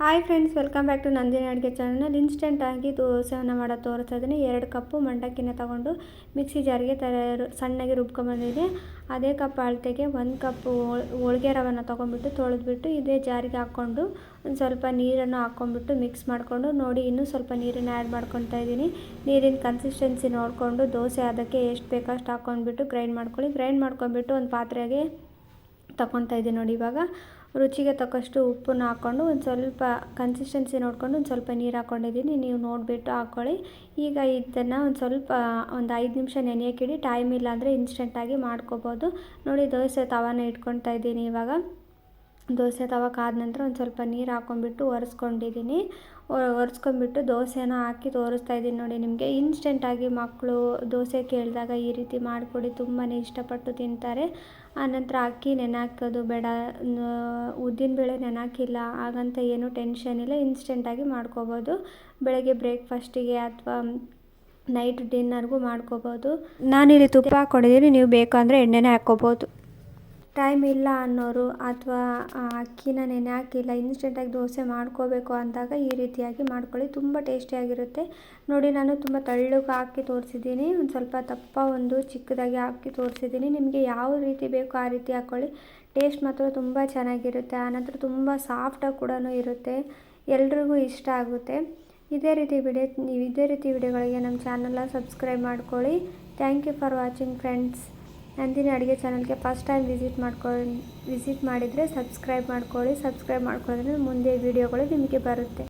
Hi friends, welcome back to Nandini ಅಡುಗೆ channel ಇನ್ಸ್ಟೆಂಟಾಗಿ ದೋಸೆಯನ್ನು ಮಾಡೋದು ತೋರಿಸ್ತಾ ಇದ್ದೀನಿ ಎರಡು ಕಪ್ಪು ಮಂಡಕ್ಕಿನ ತಗೊಂಡು ಮಿಕ್ಸಿ ಜಾರಿಗೆ ತರ ಸಣ್ಣಗೆ ರುಬ್ಕೊಂಬಂದಿದ್ದೀನಿ ಅದೇ ಕಪ್ ಅಳತೆಗೆ ಒಂದು ಕಪ್ಪು ಹೋಳಿಗೆ ರವನ್ನು ತೊಗೊಂಡ್ಬಿಟ್ಟು ತೊಳೆದ್ಬಿಟ್ಟು ಇದೇ ಜಾರಿಗೆ ಹಾಕ್ಕೊಂಡು ಒಂದು ಸ್ವಲ್ಪ ನೀರನ್ನು ಹಾಕ್ಕೊಂಡ್ಬಿಟ್ಟು ಮಿಕ್ಸ್ ಮಾಡಿಕೊಂಡು ನೋಡಿ ಇನ್ನೂ ಸ್ವಲ್ಪ ನೀರನ್ನು ಆ್ಯಡ್ ಮಾಡ್ಕೊತಾ ಇದ್ದೀನಿ. ನೀರಿನ ಕನ್ಸಿಸ್ಟೆನ್ಸಿ ನೋಡಿಕೊಂಡು ದೋಸೆ ಅದಕ್ಕೆ ಎಷ್ಟು ಬೇಕೋ ಅಷ್ಟು ಹಾಕ್ಕೊಂಡ್ಬಿಟ್ಟು ಗ್ರೈಂಡ್ ಮಾಡ್ಕೊಳ್ಳಿ. ಗ್ರೈಂಡ್ ಮಾಡ್ಕೊಂಡ್ಬಿಟ್ಟು ಒಂದು ಪಾತ್ರೆಗೆ ತಗೊತಾ ಇದ್ದೀನಿ ನೋಡಿ ಇವಾಗ. ರುಚಿಗೆ ತಕ್ಕಷ್ಟು ಉಪ್ಪನ್ನು ಹಾಕ್ಕೊಂಡು ಒಂದು ಸ್ವಲ್ಪ ಕನ್ಸಿಸ್ಟೆನ್ಸಿ ನೋಡಿಕೊಂಡು ಒಂದು ಸ್ವಲ್ಪ ನೀರು ಹಾಕ್ಕೊಂಡಿದ್ದೀನಿ. ನೀವು ನೋಡಿಬಿಟ್ಟು ಹಾಕ್ಕೊಳ್ಳಿ ಈಗ ಇದನ್ನು ಒಂದು ಸ್ವಲ್ಪ, ಒಂದು ಐದು ನಿಮಿಷ ನೆನೆಯೋಕ್ಕಿಡಿ ಟೈಮ್ ಇಲ್ಲಾಂದರೆ ಇನ್ಸ್ಟೆಂಟಾಗಿ ಮಾಡ್ಕೋಬೋದು. ನೋಡಿ, ದೋಸೆ ತವಾನ ಇಟ್ಕೊತಾ ಇದ್ದೀನಿ ಇವಾಗ. ದೋಸೆ ತವ ಕಾದ ನಂತರ ಒಂದು ಸ್ವಲ್ಪ ನೀರು ಹಾಕ್ಕೊಂಬಿಟ್ಟು ಒರೆಸ್ಕೊಂಡಿದ್ದೀನಿ ಒರೆಸ್ಕೊಂಡ್ಬಿಟ್ಟು ದೋಸೆನ ಹಾಕಿ ತೋರಿಸ್ತಾ ಇದ್ದೀನಿ ನೋಡಿ ನಿಮಗೆ. ಇನ್ಸ್ಟೆಂಟಾಗಿ ಮಕ್ಕಳು ದೋಸೆ ಕೇಳಿದಾಗ ಈ ರೀತಿ ಮಾಡಿಕೊಡಿ ತುಂಬಾ ಇಷ್ಟಪಟ್ಟು ತಿಂತಾರೆ. ಆನಂತರ ಅಕ್ಕಿ ನೆನೆ ಬೇಡ. ಉದ್ದಿನಬೇಳೆ ನೆನೆ ಹಾಕಿಲ್ಲ ಹಾಗಂತ ಏನೂ ಟೆನ್ಷನ್ ಇಲ್ಲ. ಇನ್ಸ್ಟೆಂಟಾಗಿ ಮಾಡ್ಕೋಬೋದು. ಬೆಳಗ್ಗೆ ಬ್ರೇಕ್ಫಾಸ್ಟಿಗೆ ಅಥವಾ ನೈಟ್ ಡಿನ್ನರ್ಗೂ ಮಾಡ್ಕೋಬೋದು. ನಾನಿಲ್ಲಿ ತುಪ್ಪ ಹಾಕ್ಕೊಂಡಿದ್ದೀನಿ ನೀವು ಬೇಕು ಅಂದರೆ ಎಣ್ಣೆನೇ ಹಾಕ್ಕೋಬೋದು. ಟೈಮ್ ಇಲ್ಲ ಅನ್ನೋರು ಅಥವಾ ಅಕ್ಕಿನ ನೆನೆ ಹಾಕಿಲ್ಲ ಇನ್ಸ್ಟೆಂಟಾಗಿ ದೋಸೆ ಮಾಡ್ಕೋಬೇಕು ಅಂದಾಗ ಈ ರೀತಿಯಾಗಿ ಮಾಡ್ಕೊಳ್ಳಿ. ತುಂಬ ಟೇಸ್ಟಿಯಾಗಿರುತ್ತೆ ನೋಡಿ, ನಾನು ತುಂಬ ತೆಳ್ಳಗೆ ಹಾಕಿ ತೋರಿಸಿದ್ದೀನಿ. ಒಂದು ಸ್ವಲ್ಪ ದಪ್ಪ ಒಂದು ಚಿಕ್ಕದಾಗಿ ಹಾಕಿ ತೋರಿಸಿದ್ದೀನಿ. ನಿಮಗೆ ಯಾವ ರೀತಿ ಬೇಕೋ ಆ ರೀತಿ ಹಾಕ್ಕೊಳ್ಳಿ ಟೇಸ್ಟ್ ಮಾತ್ರ ತುಂಬ ಚೆನ್ನಾಗಿರುತ್ತೆ. ಆನಂತರ ತುಂಬ ಸಾಫ್ಟಾಗಿ ಕೂಡ ಇರುತ್ತೆ. ಎಲ್ರಿಗೂ ಇಷ್ಟ ಆಗುತ್ತೆ. ಇದೇ ರೀತಿ ವಿಡಿಯೋ ಇದೇ ರೀತಿ ವಿಡಿಯೋಗಳಿಗೆ ನಮ್ಮ ಚಾನಲ್ನ ಸಬ್ಸ್ಕ್ರೈಬ್ ಮಾಡ್ಕೊಳ್ಳಿ. Thank you for watching friends Nandini ಅಡುಗೆ ಚಾನಲ್ಗೆ ಫಸ್ಟ್ ಟೈಮ್ ವಿಸಿಟ್ ಮಾಡ್ಕೊಂಡು ವಿಸಿಟ್ ಮಾಡಿದರೆ ಸಬ್ಸ್ಕ್ರೈಬ್ ಮಾಡ್ಕೊಳ್ಳಿ. ಸಬ್ಸ್ಕ್ರೈಬ್ ಮಾಡ್ಕೊಂಡ್ರೆ ಮುಂದೆ ವೀಡಿಯೋಗಳು ನಿಮಗೆ ಬರುತ್ತೆ.